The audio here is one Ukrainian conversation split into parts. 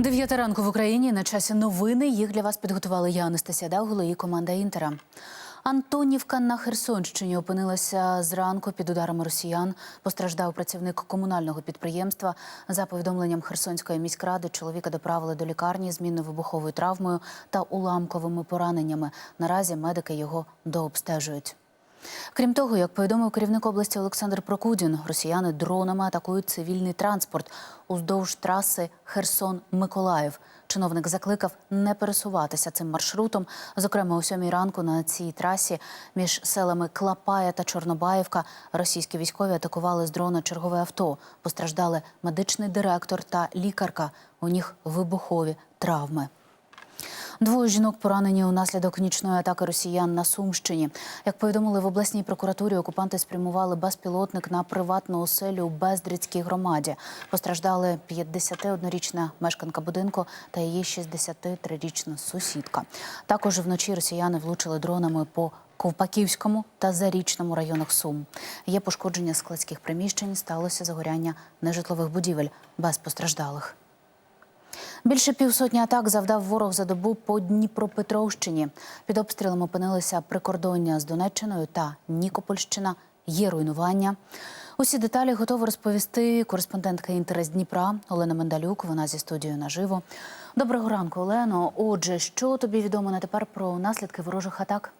Дев'ята ранку в Україні на часі новини. Їх для вас підготували я, Анастасія Даугуло і команда Інтера. Антонівка на Херсонщині опинилася зранку під ударами росіян. Постраждав працівник комунального підприємства. За повідомленням Херсонської міськради, чоловіка доправили до лікарні з мінно-вибуховою травмою та уламковими пораненнями. Наразі медики його дообстежують. Крім того, як повідомив керівник області Олександр Прокудін, росіяни дронами атакують цивільний транспорт уздовж траси Херсон-Миколаїв. Чиновник закликав не пересуватися цим маршрутом. Зокрема, о сьомій ранку на цій трасі між селами Клапая та Чорнобаївка російські військові атакували з дрона чергове авто. Постраждали медичний директор та лікарка. У них вибухові травми. Двоє жінок поранені унаслідок нічної атаки росіян на Сумщині. Як повідомили в обласній прокуратурі, окупанти спрямували безпілотник на приватну оселю у Бездрицькій громаді. Постраждали 51-річна мешканка будинку та її 63-річна сусідка. Також вночі росіяни влучили дронами по Ковпаківському та Зарічному районах Сум. Є пошкодження складських приміщень, сталося загоряння нежитлових будівель без постраждалих. Більше півсотні атак завдав ворог за добу по Дніпропетровщині. Під обстрілом опинилися прикордоння з Донеччиною та Нікопольщина. Є руйнування. Усі деталі готова розповісти кореспондентка інтерес Дніпра Олена Мендалюк. Вона зі студією наживо. Доброго ранку, Олено. Отже, що тобі відомо на тепер про наслідки ворожих атак?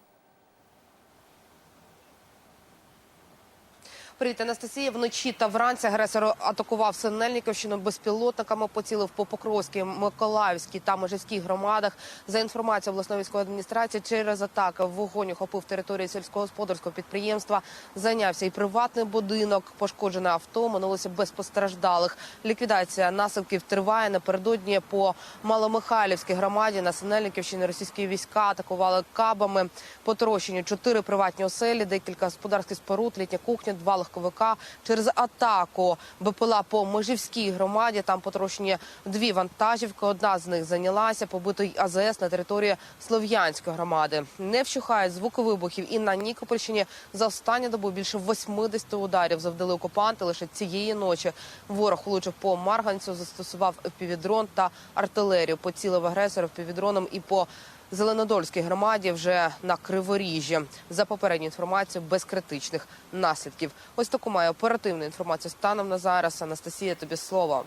Привіт, Анастасія. Вночі та вранці агресор атакував Синельниківщину безпілотниками, поцілив по Покровській, Миколаївській та Межівській громадах. За інформацією обласної військової адміністрації, через атаки вогонь охопив територію сільськогосподарського підприємства. Зайнявся і приватний будинок, пошкоджене авто, минулося без постраждалих. Ліквідація наслідків триває. Напередодні по Маломихайлівській громаді на Синельниківщині російські війська атакували кабами. Потрощені чотири приватні оселі, декілька господарських споруд, літня кухня, два легковика. Через атаку БПЛА по Межівській громаді там потрощені дві вантажівки. Одна з них зайнялася побитий АЗС на території Слов'янської громади. Не вщухають звуки вибухів і на Нікопольщині за останню добу більше 80 ударів завдали окупанти. Лише цієї ночі ворог влучив по Марганцю, застосував півідрон та артилерію. Поцілив агресора півідроном і по Зеленодольській громаді вже на Криворіжжі. За попередню інформацію без критичних наслідків. Ось таку має оперативну інформацію станом на зараз. Анастасія, тобі слово.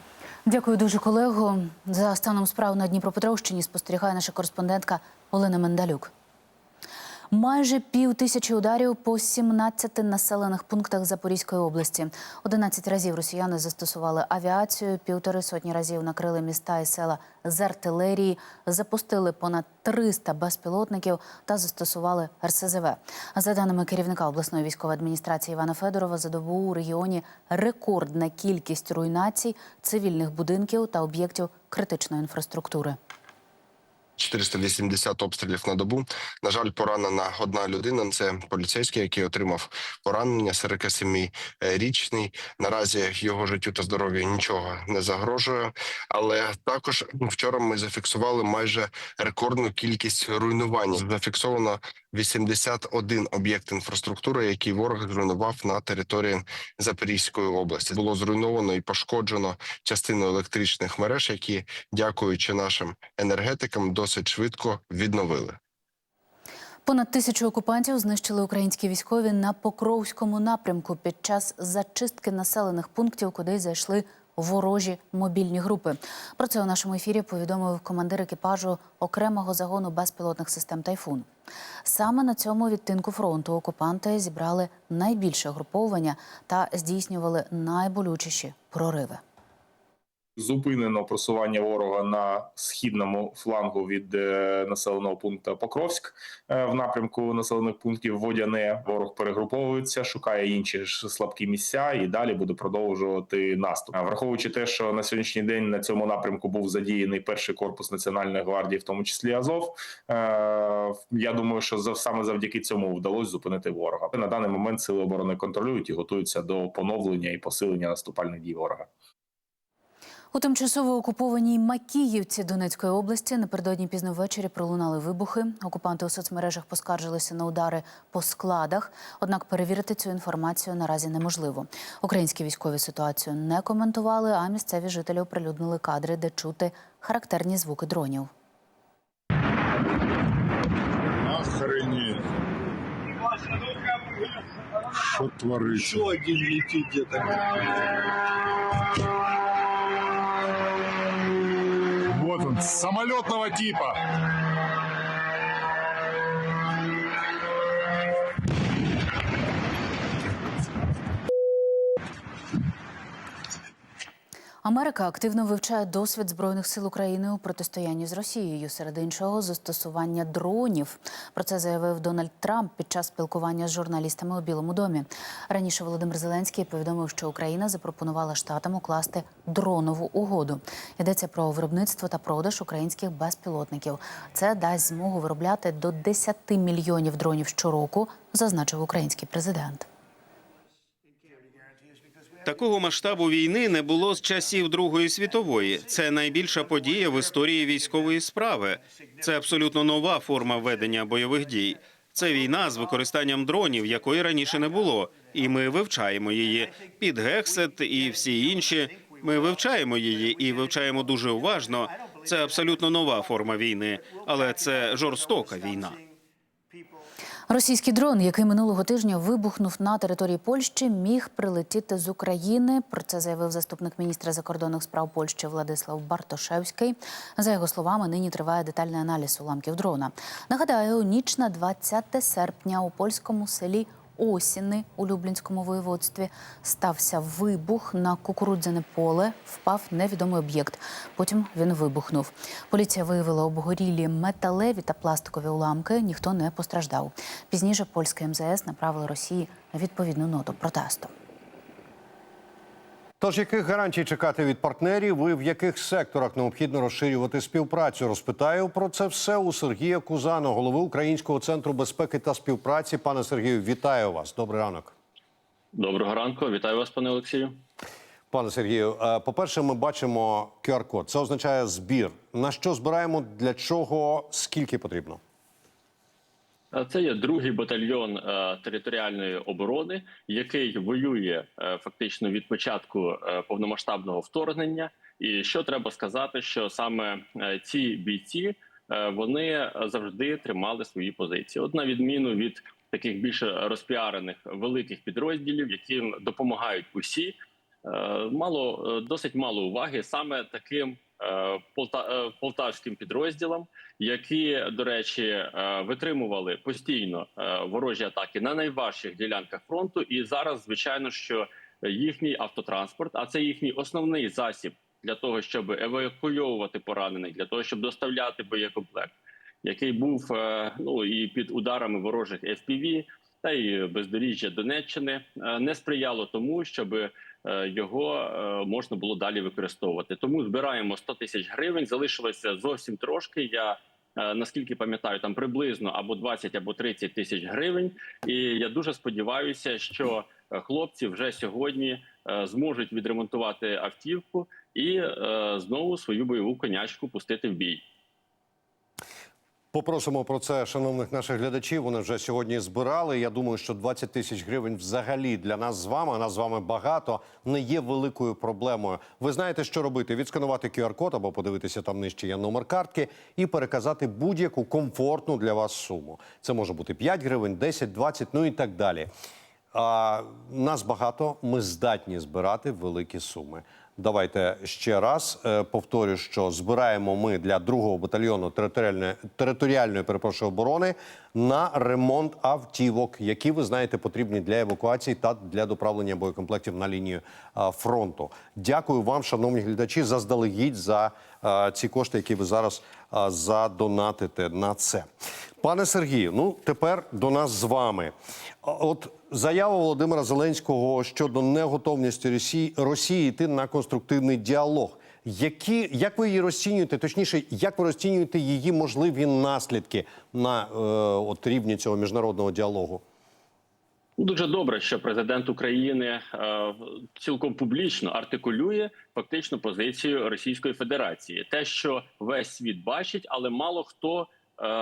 Дякую дуже, колего. За станом справ на Дніпропетровщині спостерігає наша кореспондентка Олена Мендалюк. Майже пів тисячі ударів по 17 населених пунктах Запорізької області. 11 разів росіяни застосували авіацію, півтори сотні разів накрили міста і села з артилерії, запустили понад 300 безпілотників та застосували РСЗВ. За даними керівника обласної військової адміністрації Івана Федорова, за добу у регіоні рекордна кількість руйнацій цивільних будинків та об'єктів критичної інфраструктури. 480 обстрілів на добу. На жаль, поранена одна людина. Це поліцейський, який отримав поранення 47-річний. Наразі його життю та здоров'ю нічого не загрожує. Але також вчора ми зафіксували майже рекордну кількість руйнувань. Зафіксовано 81 об'єкт інфраструктури, який ворог зруйнував на території Запорізької області. Було зруйновано і пошкоджено частину електричних мереж, які, дякуючи нашим енергетикам, досить швидко відновили. Понад тисячу окупантів знищили українські військові на Покровському напрямку під час зачистки населених пунктів, куди зайшли ворожі мобільні групи. Про це у нашому ефірі повідомив командир екіпажу окремого загону безпілотних систем Тайфун. Саме на цьому відтинку фронту окупанти зібрали найбільше груповання та здійснювали найболючіші прориви. Зупинено просування ворога на східному флангу від е, населеного пункту Покровськ е, в напрямку населених пунктів Водяне. Ворог перегруповується, шукає інші слабкі місця і далі буде продовжувати наступ. Враховуючи те, що на сьогоднішній день на цьому напрямку був задіяний перший корпус національної гвардії, в тому числі Азов. е, Я думаю, що саме завдяки цьому вдалося зупинити ворога. На даний момент сили оборони контролюють і готуються до поновлення і посилення наступальних дій ворога. У тимчасово окупованій Макіївці Донецької області напередодні пізно ввечері пролунали вибухи. Окупанти у соцмережах поскаржилися на удари по складах. Однак перевірити цю інформацію наразі неможливо. Українські військові ситуацію не коментували, а місцеві жителі оприлюднили кадри, де чути характерні звуки дронів. Охренеть. Что творится? Еще один летит где-то. Самолетного типа. Америка активно вивчає досвід збройних сил України у протистоянні з Росією, серед іншого застосування дронів. Про це заявив Дональд Трамп під час спілкування з журналістами у Білому домі. Раніше Володимир Зеленський повідомив, що Україна запропонувала штатам укласти дронову угоду. Йдеться про виробництво та продаж українських безпілотників. Це дасть змогу виробляти до 10 мільйонів дронів щороку, зазначив український президент. Такого масштабу війни не було з часів Другої світової. Це найбільша подія в історії військової справи. Це абсолютно нова форма ведення бойових дій. Це війна з використанням дронів, якої раніше не було, і ми вивчаємо її. Під Гексет і всі інші. Ми вивчаємо її і вивчаємо дуже уважно. Це абсолютно нова форма війни, але це жорстока війна. Російський дрон, який минулого тижня вибухнув на території Польщі, міг прилетіти з України. Про це заявив заступник міністра закордонних справ Польщі Владислав Бартошевський. За його словами, нині триває детальний аналіз уламків дрона. Нагадаю, ніч на 20 серпня у польському селі Осіни у Люблінському воєводстві стався вибух на кукурудзяне поле. Впав невідомий об'єкт. Потім він вибухнув. Поліція виявила обгорілі металеві та пластикові уламки. Ніхто не постраждав. Пізніше польське МЗС направило Росії відповідну ноту протесту. Тож яких гарантій чекати від партнерів і в яких секторах необхідно розширювати співпрацю? Розпитаю про це все у Сергія Кузана, голови Українського центру безпеки та співпраці. Пане Сергію, вітаю вас. Добрий ранок. Доброго ранку, вітаю вас, пане Олексію. Пане Сергію, е, по-перше, ми бачимо QR-код. Це означає збір. На що збираємо, для чого, скільки потрібно? Це є другий батальйон е, територіальної оборони, який воює е, фактично від початку е, повномасштабного вторгнення. І що треба сказати, що саме ці бійці вони завжди тримали свої позиції. От на відміну від таких більше розпіарених великих підрозділів, яким допомагають усі. Мало досить мало уваги саме таким полтавським підрозділам, які, до речі, е, витримували постійно е, ворожі атаки на найважчих ділянках фронту. І зараз, звичайно, що їхній автотранспорт, а це їхній основний засіб для того, щоб евакуйовувати поранених, для того, щоб доставляти боєкомплект, який був е, ну і під ударами ворожих FPV, та й бездоріжжя Донеччини е, не сприяло тому, щоб е, його е, можна було далі використовувати. Тому збираємо 100 тисяч гривень. Залишилося зовсім трошки. Я е, наскільки пам'ятаю, там приблизно або 20, або 30 тисяч гривень. І я дуже сподіваюся, що е, хлопці вже сьогодні е, зможуть відремонтувати автівку і е, знову свою бойову конячку пустити в бій. Попросимо про це шановних наших глядачів. Вони вже сьогодні збирали. Я думаю, що 20 тисяч гривень взагалі для нас з вами, нас з вами багато, не є великою проблемою. Ви знаєте, що робити: відсканувати QR-код або подивитися там нижче є номер картки і переказати будь-яку комфортну для вас суму. Це може бути 5 гривень, 10, 20, ну і так далі. А, нас багато, ми здатні збирати великі суми. Давайте ще раз е, повторю, що збираємо ми для другого батальйону територіальної територіальної перепрошую оборони на ремонт автівок, які ви знаєте потрібні для евакуації та для доправлення боєкомплектів на лінію фронту. Дякую вам, шановні глядачі, заздалегідь за ці кошти, які ви зараз задонатите на це. Пане Сергію, ну тепер до нас з вами. От заява Володимира Зеленського щодо неготовності Росії Росії йти на конструктивний діалог. Які як ви її розцінюєте? Точніше, як ви розцінюєте її можливі наслідки на е, от рівні цього міжнародного діалогу? Дуже добре, що президент України е, цілком публічно артикулює фактично позицію Російської Федерації, те, що весь світ бачить, але мало хто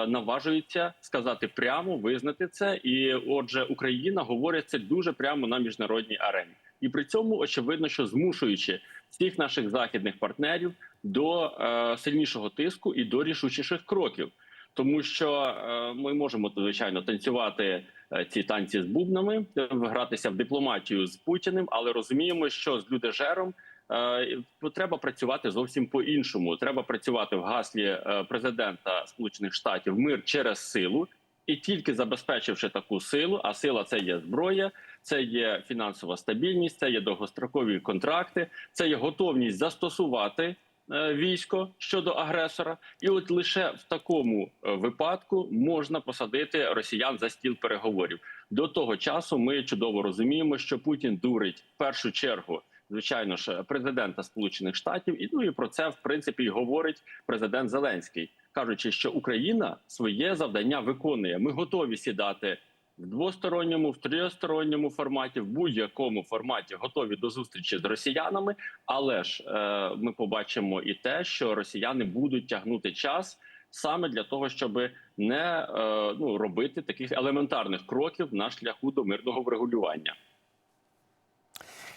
наважується сказати прямо, визнати це. І отже, Україна говорить це дуже прямо на міжнародній арені, і при цьому очевидно, що змушуючи всіх наших західних партнерів до е, сильнішого тиску і до рішучіших кроків. Тому що е, ми можемо звичайно танцювати е, ці танці з бубнами, е, гратися в дипломатію з Путіним, але розуміємо, що з людожером е, треба працювати зовсім по-іншому. Треба працювати в гаслі е, президента Сполучених Штатів мир через силу, і тільки забезпечивши таку силу, а сила це є зброя, це є фінансова стабільність, це є довгострокові контракти, це є готовність застосувати е, військо щодо агресора, і от лише в такому е, випадку можна посадити росіян за стіл переговорів. До того часу ми чудово розуміємо, що Путін дурить в першу чергу. Звичайно ж, президента Сполучених Штатів, і ну і про це в принципі й говорить президент Зеленський, кажучи, що Україна своє завдання виконує. Ми готові сідати в двосторонньому, в трьохсторонньому форматі, в будь-якому форматі готові до зустрічі з росіянами. Але ж е, ми побачимо і те, що росіяни будуть тягнути час саме для того, щоб не е, ну робити таких елементарних кроків на шляху до мирного врегулювання.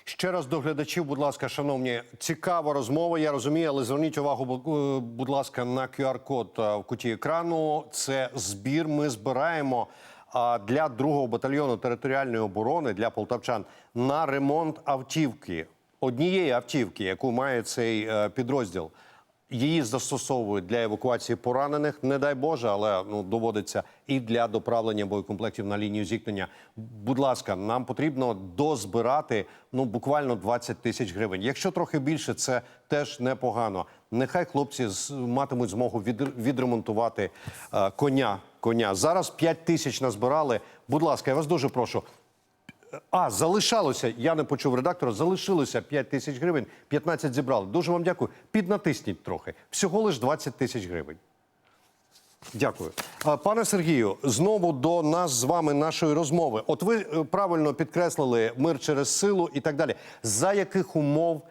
Ще раз до глядачів, будь ласка, шановні, цікава розмова. Я розумію, але зверніть увагу, е, будь ласка, на QR-код е, в куті екрану. Це збір. Ми збираємо для другого батальйону територіальної оборони для полтавчан на ремонт автівки. Однієї автівки, яку має цей е, підрозділ. Її застосовують для евакуації поранених, не дай Боже, але ну доводиться і для доправлення боєкомплектів на лінію зіткнення. Будь ласка, нам потрібно дозбирати ну буквально 20 тисяч гривень. Якщо трохи більше, це теж непогано. Нехай хлопці матимуть змогу від, відремонтувати е, коня. Коня зараз 5 тисяч назбирали. Будь ласка, я вас дуже прошу. А, залишалося, я не почув редактора, залишилося 5 тисяч гривень, 15 зібрали. Дуже вам дякую. Піднатисніть трохи. Всього лиш 20 тисяч гривень. Дякую. Пане Сергію, знову до нас з вами нашої розмови. От ви е, правильно підкреслили мир через силу і так далі. За яких умов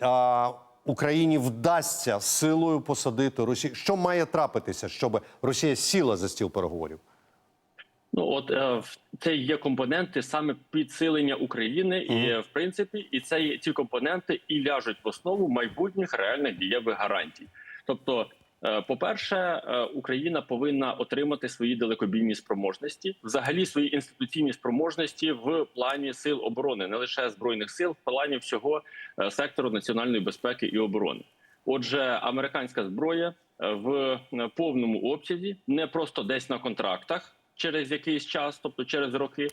а, Україні вдасться силою посадити Росію? Що має трапитися, щоб Росія сіла за стіл переговорів? Ну от е, це є компоненти саме підсилення України, і в принципі, і це є- ці компоненти і ляжуть в основу майбутніх реальних дієвих гарантій. Тобто, е, по-перше, е, Україна повинна отримати свої далекобійні спроможності, взагалі свої інституційні спроможності в плані сил оборони, не лише збройних сил, в плані всього сектору національної безпеки і оборони. Отже, американська зброя в повному обсязі, не просто десь на контрактах через якийсь час, тобто через роки,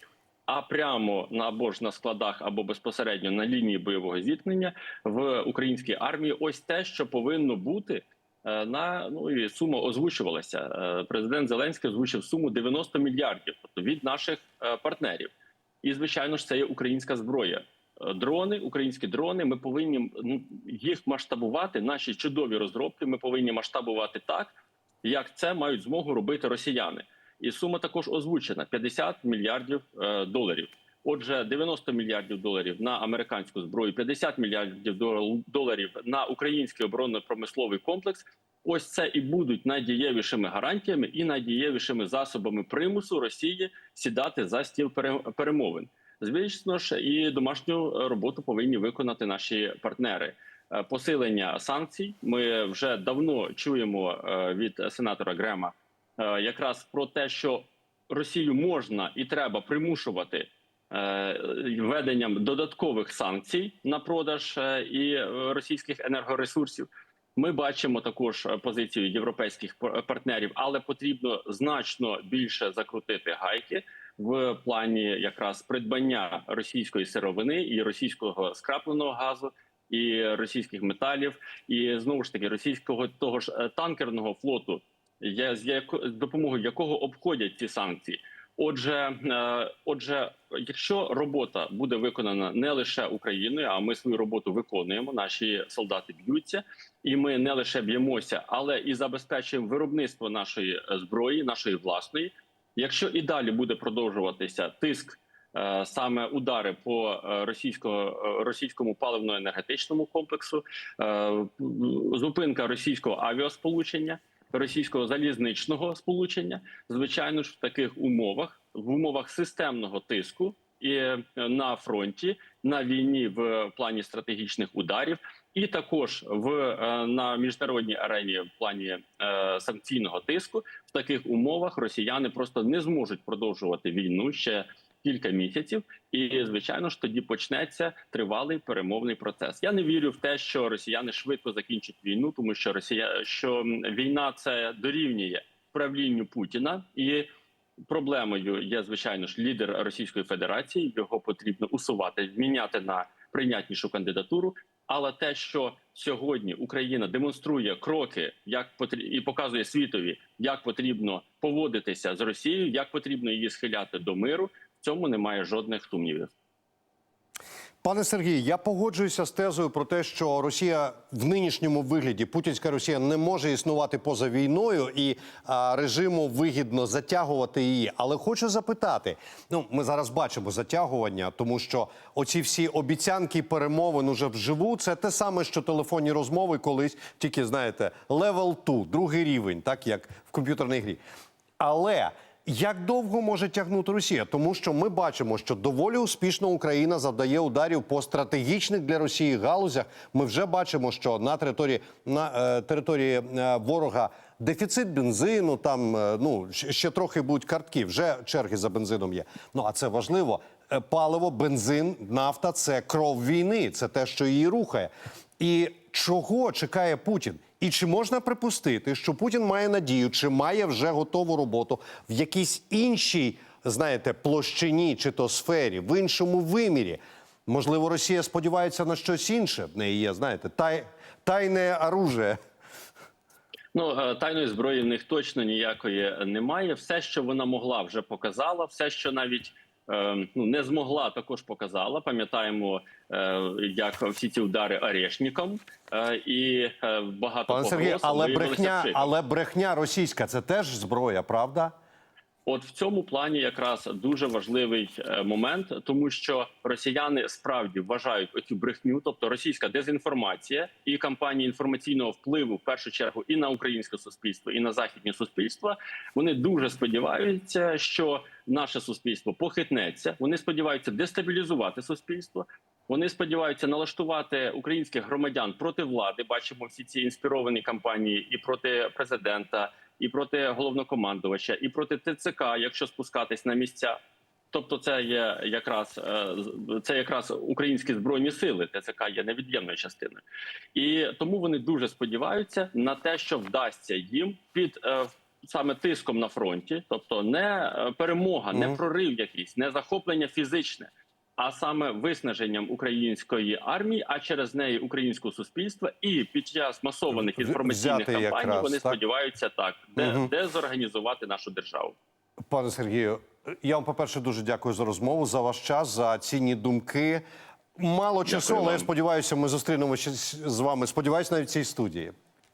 а прямо на або ж на складах, або безпосередньо на лінії бойового зіткнення в українській армії. Ось те, що повинно бути. е, На ну і сума озвучувалася. Е, Президент Зеленський озвучив суму 90 мільярдів, тобто від наших е, партнерів. І звичайно ж, це є українська зброя. Дрони, українські дрони. Ми повинні ну, їх масштабувати. Наші чудові розробки. Ми повинні масштабувати так, як це мають змогу робити росіяни. І сума також озвучена: 50 мільярдів е, доларів. Отже, 90 мільярдів доларів на американську зброю, 50 мільярдів доларів на український оборонно-промисловий комплекс. Ось це і будуть найдієвішими гарантіями і найдієвішими засобами примусу Росії сідати за стіл перемовин. Звісно ж, і домашню роботу повинні виконати наші партнери. Е, Посилення санкцій. Ми вже давно чуємо е, від сенатора Грема якраз про те, що Росію можна і треба примушувати е, введенням додаткових санкцій на продаж е, і е, російських енергоресурсів. Ми бачимо також е, позицію європейських пар- партнерів, але потрібно значно більше закрутити гайки в плані якраз придбання російської сировини і російського скрапленого газу. І російських металів, і знову ж таки російського того ж е, танкерного флоту, я- з допомогою якого обходять ці санкції. Отже, е, отже, якщо робота буде виконана не лише Україною, а ми свою роботу виконуємо, наші солдати б'ються, і ми не лише б'ємося, але і забезпечуємо виробництво нашої е, зброї, нашої власної. Якщо і далі буде продовжуватися тиск е, саме удари по російсько, російському паливно-енергетичному комплексу, зупинка російського авіасполучення, російського залізничного сполучення. Звичайно ж, в таких умовах, в умовах системного тиску і е, на фронті, на війні в плані стратегічних ударів, і також в е, на міжнародній арені в плані е, санкційного тиску, в таких умовах росіяни просто не зможуть продовжувати війну ще кілька місяців, і звичайно ж тоді почнеться тривалий перемовний процес. Я не вірю в те, що росіяни швидко закінчать війну, тому що Росія що війна це дорівнює правлінню Путіна і. Проблемою є звичайно ж лідер Російської Федерації. Його потрібно усувати, міняти на прийнятнішу кандидатуру. Але те, що сьогодні Україна демонструє кроки, як потрі... і показує світові, як потрібно поводитися з Росією, як потрібно її схиляти до миру, цьому немає жодних сумнівів. Пане Сергій, я погоджуюся з тезою про те, що Росія в нинішньому вигляді путінська Росія не може існувати поза війною, і а, режиму вигідно затягувати її. Але хочу запитати: ну ми зараз бачимо затягування, тому що оці всі обіцянки перемовин уже вживу. Це те саме, що телефонні розмови колись, тільки знаєте, level 2, другий рівень, так як в комп'ютерній грі. Але як довго може тягнути Росія? Тому що ми бачимо, що доволі успішно Україна завдає ударів по стратегічних для Росії галузях. Ми вже бачимо, що на території на е, території е, ворога дефіцит бензину. Там е, ну ще трохи будуть картки. Вже черги за бензином є. Ну а це важливо. Е, Паливо, бензин, нафта це кров війни. Це те, що її рухає. І чого чекає Путін? І чи можна припустити, що Путін має надію, чи має вже готову роботу в якійсь іншій, знаєте, площині чи то сфері, в іншому вимірі? Можливо, Росія сподівається на щось інше. В неї є, знаєте, тай, тайне оружие. Ну е, тайної зброї в них точно ніякої немає. Все, що вона могла, вже показала. Все, що навіть ну не змогла, також показала. Пам'ятаємо, е, як всі ці удари Орешником е, і е, багато Пане Сергій, але брехня, але брехня російська це теж зброя, правда? От в цьому плані якраз дуже важливий е, момент, тому що росіяни справді вважають оцю брехню, тобто російська дезінформація і кампанії інформаційного впливу, в першу чергу, і на українське суспільство, і на західні суспільства. Вони дуже сподіваються, що наше суспільство похитнеться. Вони сподіваються дестабілізувати суспільство. Вони сподіваються налаштувати українських громадян проти влади. Бачимо всі ці інспіровані кампанії і проти президента, і проти головнокомандувача, і проти ТЦК, якщо спускатись на місця. Тобто, це є якраз е, це якраз українські збройні сили. ТЦК є невід'ємною частиною, і тому вони дуже сподіваються на те, що вдасться їм під е, саме тиском на фронті, тобто не е, перемога, не прорив якийсь, не захоплення фізичне, а саме виснаженням української армії, а через неї українського суспільства, і під час масованих інформаційних взяти кампаній якраз, вони так? сподіваються так, де, Мгм. де зорганізувати нашу державу. Пане Сергію, я вам, по-перше, дуже дякую за розмову, за ваш час, за цінні думки. Мало часу, але я сподіваюся, ми зустрінемося з вами. Сподіваюся, навіть в цій студії.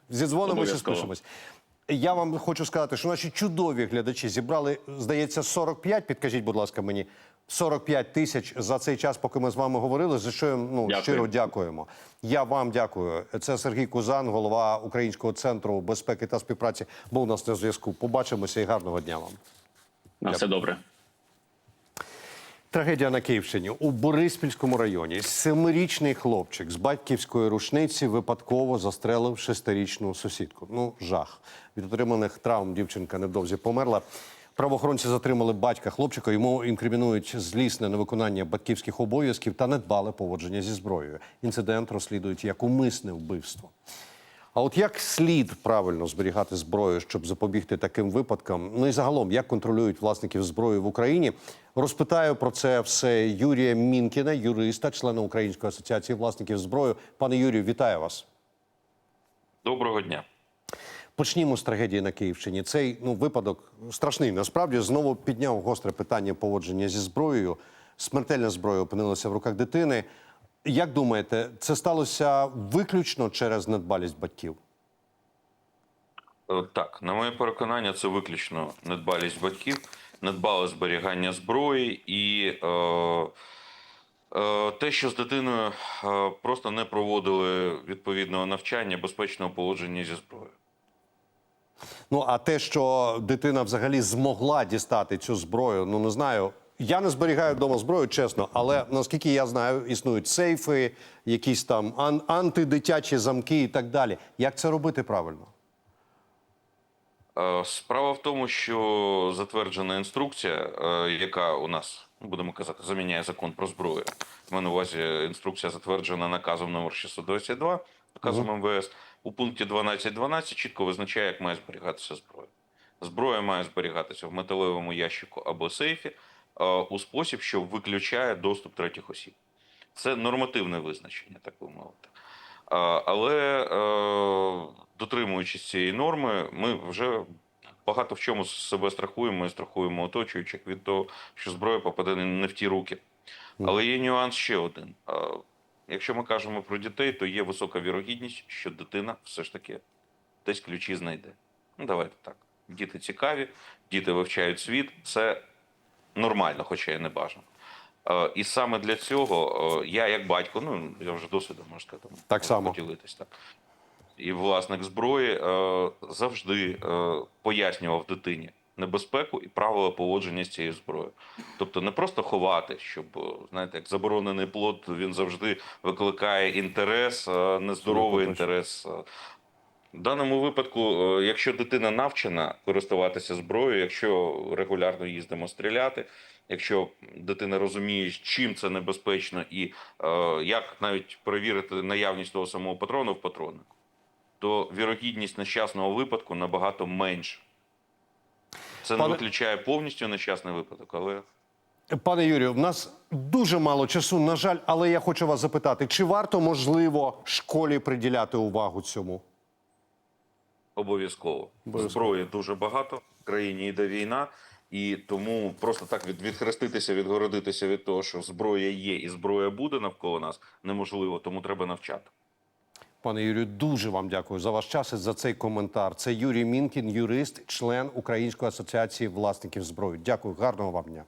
Зідзвонимося, спишемось. Я вам хочу сказати, що наші чудові глядачі зібрали, здається, 45, підкажіть, будь ласка, мені, 45 тисяч за цей час, поки ми з вами говорили, за що ну, Дякую. щиро дякуємо. Я вам дякую. Це Сергій Кузан, голова Українського центру безпеки та співпраці, був у нас на зв'язку. Побачимося і гарного дня вам. На все добре. Трагедія на Київщині у Бориспільському районі. Семирічний хлопчик з батьківської рушниці випадково застрелив шестирічну сусідку. Ну, жах. Від отриманих травм дівчинка невдовзі померла. Правоохоронці затримали батька хлопчика. Йому інкримінують злісне невиконання батьківських обов'язків та недбале поводження зі зброєю. Інцидент розслідують як умисне вбивство. А от як слід правильно зберігати зброю, щоб запобігти таким випадкам? Ну і загалом, як контролюють власників зброї в Україні? Розпитаю про це все Юрія Мінкіна, юриста, члена Української асоціації власників зброї. Пане Юрію, вітаю вас. Доброго дня. Почнімо з трагедії на Київщині. Цей ну випадок страшний. Насправді знову підняв гостре питання поводження зі зброєю. Смертельна зброя опинилася в руках дитини. Як думаєте, це сталося виключно через недбалість батьків? Е, Так, на моє переконання, це виключно недбалість батьків, недбале зберігання зброї і е, е, те, що з дитиною е, просто не проводили відповідного навчання, безпечного поводження зі зброєю. Ну а те, що дитина взагалі змогла дістати цю зброю, ну не знаю. Я не зберігаю вдома зброю, чесно, але наскільки я знаю, існують сейфи, якісь там ан- антидитячі замки і так далі. Як це робити правильно? Е, Справа в тому, що затверджена інструкція, е, яка у нас, будемо казати, заміняє закон про зброю. У мене на увазі інструкція затверджена наказом номер 622, наказом МВС. У пункті 12.12 чітко визначає, як має зберігатися зброя. Зброя має зберігатися в металевому ящику або сейфі е, у спосіб, що виключає доступ третіх осіб. Це нормативне визначення, так би мовити. Але е, дотримуючись цієї норми, ми вже багато в чому себе страхуємо і страхуємо оточуючих від того, що зброя попаде не в ті руки. Але є нюанс ще один. Якщо ми кажемо про дітей, то є висока вірогідність, що дитина все ж таки десь ключі знайде. Ну, давайте так. Діти цікаві, діти вивчають світ. Це нормально, хоча і не бажано. Е, І саме для цього е, я, як батько, ну я вже досвідом можу сказати, Так само. поділитись так. І власник зброї е, завжди пояснював дитині небезпеку і правила поводження з цією зброєю. Тобто не просто ховати, щоб е, знаєте, як заборонений плод, він завжди викликає інтерес, е, нездоровий інтерес. е. В даному випадку, якщо дитина навчена користуватися зброєю, якщо регулярно їздимо стріляти, якщо дитина розуміє, чим це небезпечно, і е, як навіть перевірити наявність того самого патрону в патроннику, то вірогідність нещасного випадку набагато менша. Це не виключає повністю нещасний випадок, але Пане Юрію, в нас дуже мало часу, на жаль, але я хочу вас запитати: чи варто можливо школі приділяти увагу цьому? Обов'язково. Обов'язково. Зброї дуже багато. В країні йде війна, і тому просто так від, відхреститися, відгородитися від того, що зброя є і зброя буде навколо нас, неможливо, тому треба навчати. Пане Юрію, дуже вам дякую за ваш час і за цей коментар. Це Юрій Мінкін, юрист, член Української асоціації власників зброї. Дякую, гарного вам дня.